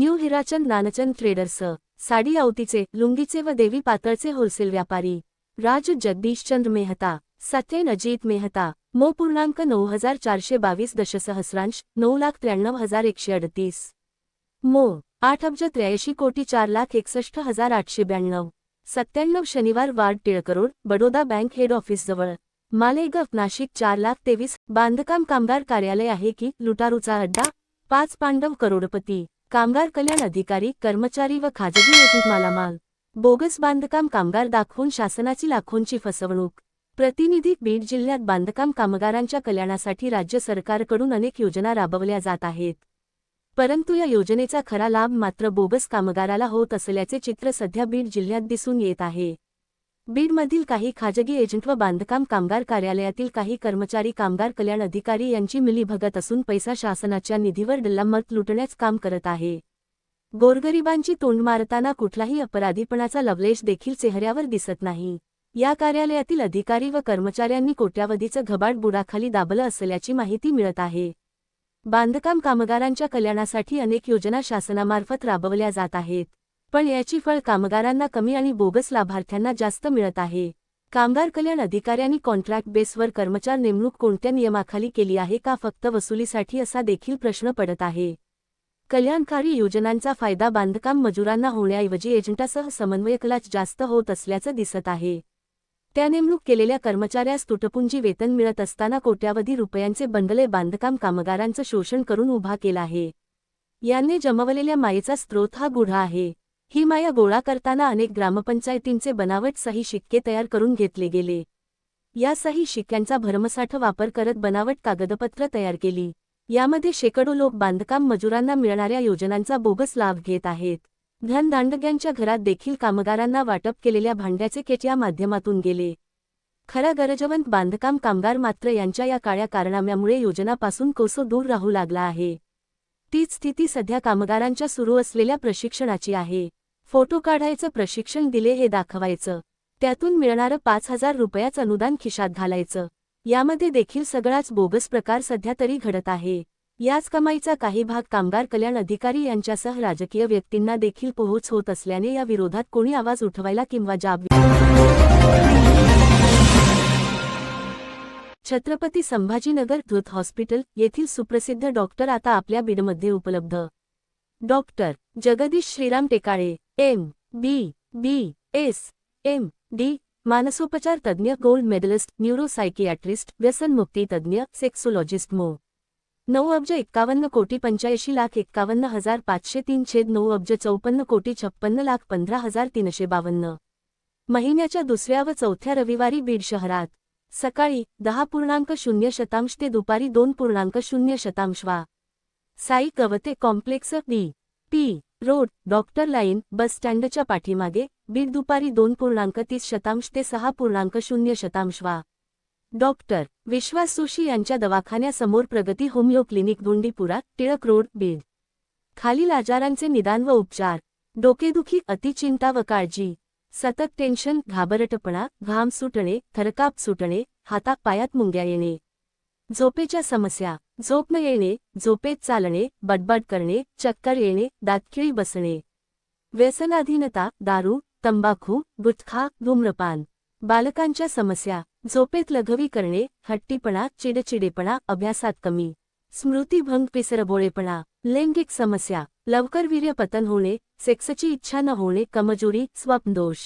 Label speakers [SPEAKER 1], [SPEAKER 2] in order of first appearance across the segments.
[SPEAKER 1] New Hirachand Nanchand traders sari आवतीचे लुंगीचे व देवी पातळचे होलसेल व्यापारी राज जगदीशचंद्र मेहता सत्येन अजित मेहता मो पूर्णांक नऊ हजार चारशे बावीस दशसहस्रांश नऊ लाख त्र्याण्णव हजार एकशे अडतीस. मो आठ अब्ज त्र्याऐंशी कोटी चार लाख एकसष्ट हजार आठशे ब्याण्णव. सत्त्याण्णव Shaniwar ward Tilak road Baroda bank head ऑफिसजवळ Malegaon Nashik चार लाख तेवीस बांधकाम कामगार कार्यालय आहे की लुटारूचा अड्डा? पाच पांडव करोडपती. कामगार कल्याण अधिकारी कर्मचारी व खाजगी येथील मालामाल. बोगस बांधकाम कामगार दाखवून शासनाची लाखोंची फसवणूक. प्रतिनिधी बीड जिल्ह्यात बांधकाम कामगारांच्या कल्याणासाठी राज्य सरकारकडून अनेक योजना राबवल्या जात आहेत. परंतु या योजनेचा खरा लाभ मात्र बोगस कामगाराला होत असल्याचे चित्र सध्या बीड जिल्ह्यात दिसून येत आहे. बीडमधील काही खाजगी एजंट व बांधकाम कामगार कार्यालयातील काही कर्मचारी कामगार कल्याण अधिकारी यांची मिलीभगत असून पैसा शासनाच्या निधीवर डल्लामत लुटण्याच काम करत आहे. गोरगरिबांची तोंड मारताना कुठलाही अपराधीपणाचा लवलेश देखील चेहऱ्यावर दिसत नाही. या कार्यालयातील अधिकारी व कर्मचाऱ्यांनी कोट्यावधीचं घबाड बुडाखाली दाबलं असल्याची माहिती मिळत आहे. बांधकाम कामगारांच्या कल्याणासाठी अनेक योजना शासनामार्फत राबवल्या जात आहेत. पण याची फळ कामगारांना कमी आणि बोगस लाभार्थ्यांना जास्त मिळत आहे. कामगार कल्याण अधिकाऱ्यांनी कॉन्ट्रॅक्ट बेसवर कर्मचार नेमणूक कोणत्या नियमाखाली केली आहे का फक्त वसुलीसाठी असा देखील प्रश्न पडत आहे. कल्याणकारी योजनांचा फायदा बांधकाम मजुरांना होण्याऐवजी एजंटासह समन्वयकलाच जास्त होत असल्याचं दिसत आहे. त्या नेमणूक केलेल्या कर्मचाऱ्यास तुटपुंजी वेतन मिळत असताना कोट्यावधी रुपयांचे बंडले बांधकाम कामगारांचं शोषण करून उभा केला आहे. यांनी जमवलेल्या मायेचा स्रोत हा गुढा आहे. ही माया गोळा करताना अनेक ग्रामपंचायतींचे बनावट सही शिक्के तयार करून घेतले गेले. या सही शिक्क्यांचा भरमसाठ वापर करत बनावट कागदपत्र तयार केली. यामध्ये शेकडो लोक बांधकाम मजुरांना मिळणाऱ्या योजनांचा बोगस लाभ घेत आहेत. धनदांडग्यांच्या घरात देखील कामगारांना वाटप केलेल्या भांड्याचे केट या माध्यमातून गेले. खरा गरजवंत बांधकाम कामगार मात्र यांच्या या काळ्या कारणाम्यामुळे योजनापासून कोसो दूर राहू लागला आहे. तीच स्थिती सध्या कामगारांच्या सुरू असलेल्या प्रशिक्षणाची आहे. फोटो काढायचं प्रशिक्षण दिले हे दाखवायचं. त्यातून मिळणारं पाच हजार रुपयाच अनुदान खिशात घालायचं. यामध्ये देखील सगळाच बोगस प्रकार सध्या तरी घडत आहे. याच कमाईचा काही भाग कामगार कल्याण अधिकारी यांच्यासह राजकीय व्यक्तींना देखील पोहोच होत असल्याने या विरोधात कोणी आवाज उठवायला किंवा जाब छत्रपती संभाजीनगर धृत हॉस्पिटल येथील सुप्रसिद्ध डॉक्टर आता आपल्या बीडमध्ये उपलब्ध. Doctor Jagdish Shriram Tekale M B B S M D मानसोपचार तज्ज्ञ गोल्ड मेडलिस्ट न्यूरोसायकियाट्रिस्ट व्यसनमुक्ती तज्ज्ञ सेक्सोलॉजिस्ट मो. नऊ अब्ज एक्कावन्न कोटी पंच्याऐंशी लाख एक्कावन्न हजार पाचशे तीन छेद नऊ अब्ज चौपन्न कोटी छप्पन्न लाख पंधरा हजार तीनशे बावन्न. महिन्याच्या दुसऱ्या व चौथ्या रविवारी बीड शहरात. सकाळी दहा पूर्णांक शून्य शतांश ते दुपारी दोन पूर्णांक शून्य शतांश वा. Sai Kavte complex D. P. Road doctor line bus स्टँडच्या पाठीमागे बीड दुपारी दोन पूर्णांक तीस शतांश ते सहा पूर्णांक शून्य शतांश वा. डॉक्टर विश्वास जोशी यांच्या दवाखान्यासमोर Pragati homeo clinic Dhundipura Tilak road Beed. खालील आजारांचे निदान व उपचार. डोकेदुखी अतिचिंता व काळजी. सतत टेन्शन घाबरटपणा घाम सुटणे थरकाप सुटणे हातापायात मुंग्या येणे. झोपेच्या समस्या. झोप न येणे झोपेत चालणे बडबड करणे चक्कर येणे दातखिळी बसणे. व्यसनाधीनता दारू तंबाखू गुटखा धूम्रपान. बालकांच्या समस्या. झोपेत लघवी करणे हट्टीपणा चिडचिडेपणा अभ्यासात कमी. स्मृतिभंग पिसरबोळेपणा. लैंगिक समस्या. लवकर वीर्यपतन होणे सेक्सची इच्छा न होणे कमजोरी स्वप्नदोष.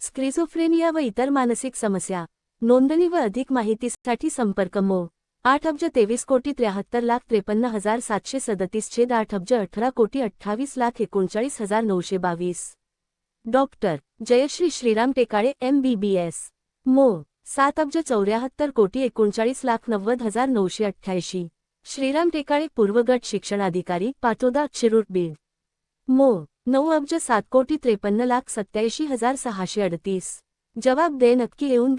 [SPEAKER 1] स्क्रिझोफ्रेनिया व इतर मानसिक समस्या. नोंदणी व अधिक माहितीसाठी संपर्क मो. आठ अब्ज तेवीस कोटी त्र्याहत्तर लाख त्रेपन्न हजार सातशे सदतीस छेद आठ अब्ज अठरा कोटी अठ्ठावीस लाख एकोणचाळीस हजार नऊशे बावीस. Doctor Jayashree Shriram Tekale M B B S मो. सात अब्ज चौऱ्याहत्तर कोटी एकोणचाळीस लाख नव्वद हजार नऊशे अठ्ठ्याऐंशी. श्रीराम टेकाळे पूर्वगट शिक्षणाधिकारी पाटोदा शिरूर बीड. मो. नऊ अब्ज सात कोटी त्रेपन्न लाख सत्याऐंशी हजार सहाशे अडतीस. जबाब दे नक्की येऊन